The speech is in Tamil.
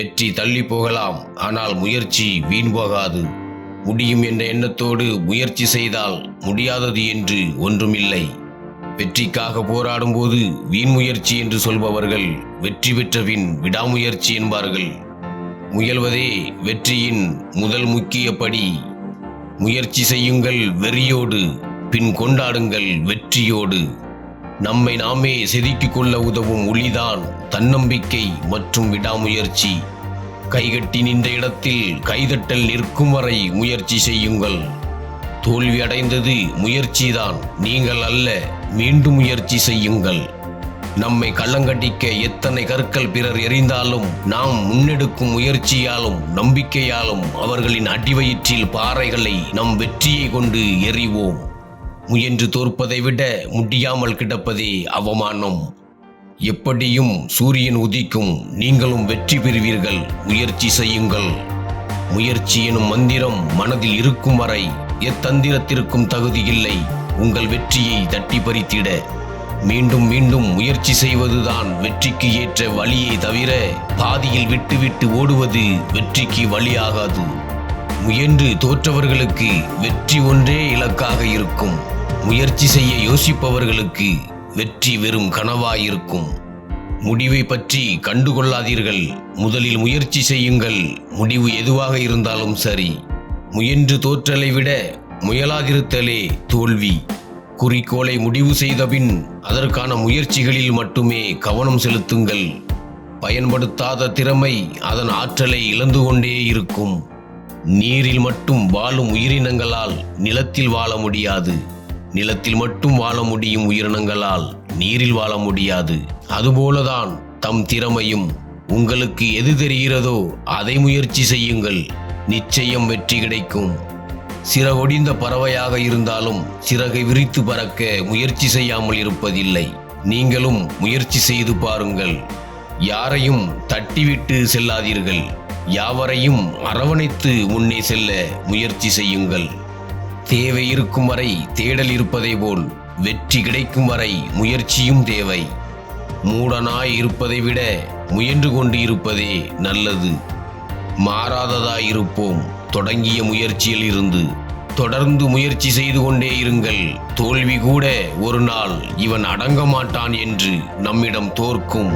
வெற்றி தள்ளி போகலாம். ஆனால் முயற்சி வீண் போகாது. முடியும் என்ற எண்ணத்தோடு முயற்சி செய்தால் முடியாதது என்று ஒன்றுமில்லை. வெற்றிக்காக போராடும்போது வீண் முயற்சி என்று சொல்பவர்கள் வெற்றி பெற்றபின் விடாமுயற்சி என்பார்கள். முயல்வதே வெற்றியின் முதல் முக்கிய படி. முயற்சி செய்யுங்கள் வெறியோடு பின் கொண்டாடுங்கள் வெற்றியோடு. நம்மை நாமே செதுக்கிக் கொள்ள உதவும் ஒளிதான் தன்னம்பிக்கை மற்றும் விடாமுயற்சி. கைகட்டி நின்ற இடத்தில் கைதட்டல் நிற்கும் வரை முயற்சி செய்யுங்கள். தோல்வி அடைந்தது முயற்சிதான் நீங்கள் அல்ல மீண்டும் முயற்சி செய்யுங்கள். நம்மை கள்ளங்கடிக்க எத்தனை கற்கள் பிறர் எறிந்தாலும் நாம் முன்னெடுக்கும் முயற்சியாலும் நம்பிக்கையாலும் அவர்களின் அடிவயிற்றில் பாறைகளை நம் வெற்றியை கொண்டு எறிவோம். முயன்று தோற்பதை விட முடியாமல் கிடப்பதே அவமானம். எப்படியும் சூரியன் உதிக்கும் நீங்களும் வெற்றி பெறுவீர்கள். முயற்சி செய்யுங்கள். முயற்சி எனும் மந்திரம் மனதில் இருக்கும் வரை எத்தந்திரத்திற்கும் தகுதி இல்லை. உங்கள் வெற்றியை தட்டி பறித்திட. மீண்டும் மீண்டும் முயற்சி செய்வதுதான் வெற்றிக்கு ஏற்ற வழியை தவிர பாதியில் விட்டுவிட்டு ஓடுவது வெற்றிக்கு வழியாகாது. முயன்று தோற்றவர்களுக்கு வெற்றி ஒன்றே இலக்காக இருக்கும். முயற்சி செய்ய யோசிப்பவர்களுக்கு வெற்றி வெறும் கனவாயிருக்கும். முடிவை பற்றி கண்டுகொள்ளாதீர்கள். முதலில் முயற்சி செய்யுங்கள். முடிவு எதுவாக இருந்தாலும் சரி. முயன்று தோற்றலை விட முயலாதிருத்தலே தோல்வி. குறிக்கோளை முடிவு செய்தபின் அதற்கான முயற்சிகளில் மட்டுமே கவனம் செலுத்துங்கள். பயன்படுத்தாத திறமை அதன் ஆற்றலை இழந்து கொண்டே இருக்கும். நீரில் மட்டும் வாழும் உயிரினங்களால் நிலத்தில் வாழ முடியாது. நிலத்தில் மட்டும் வாழ முடியும் உயிரினங்களால் நீரில் வாழ முடியாது. அதுபோலதான் தம் திறமையும் உங்களுக்கு எது தெரிகிறதோ அதை முயற்சி செய்யுங்கள். நிச்சயம் வெற்றி கிடைக்கும். சிறகொடிந்த பறவையாக இருந்தாலும் சிறகை விரித்து பறக்க முயற்சி செய்யாமல் இருப்பதில்லை. நீங்களும் முயற்சி செய்து பாருங்கள். யாரையும் தட்டிவிட்டு செல்லாதீர்கள். யாவரையும் அரவணைத்து முன்னே செல்ல முயற்சி செய்யுங்கள். தேவை இருக்கும் வரை தேடல் இருப்பதை போல் வெற்றி கிடைக்கும் வரை முயற்சியும் தேவை. மூடனாய் இருப்பதை விட முயன்று கொண்டு இருப்பதே நல்லது. மாறாததாய் இருப்போம் தொடங்கிய முயற்சியில் இருந்து தொடர்ந்து முயற்சி செய்து கொண்டே இருங்கள். தோல்வி கூட ஒரு நாள் இவன் அடங்க மாட்டான் என்று நம்மிடம் தோற்கும்.